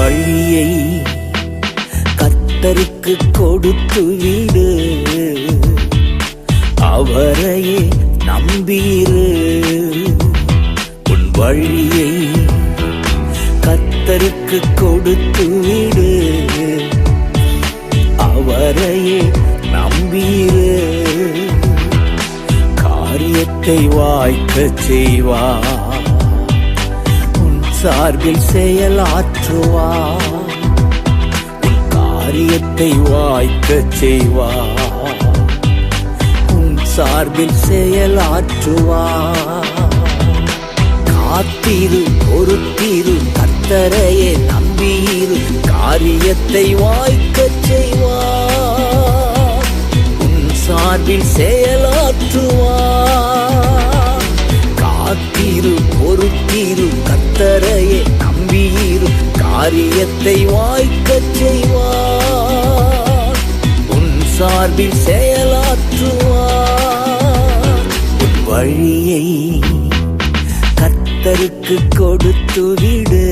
வழியை கத்தருக்கு கொடுத்து வீடு. அவரையே நம்பீரு உன் வழியை கத்தருக்கு கொடுத்து வீடு. அவரையே நம்பீரு காரியத்தை வாய்க்க செய்வார். சார்பில் செயலாற்றுவார் காரியத்தை வாய்க்க செய்வார் உன் சார்பில் செயலாற்றுவார் காத்திரு பொறுத்திரு கத்தரையே நம்பியிரு காரியத்தை வாய்க்கச் செய்வார் உன் சார்பில் செயலாற்றுவார் பொறுத்திரு கத்தரையே நம்பியிரு காரியத்தை வாய்க்கச் செய்வார். உன் சார்பில் செயலாற்றுவார். உன் வழியை கத்தருக்கு கொடுத்து விடு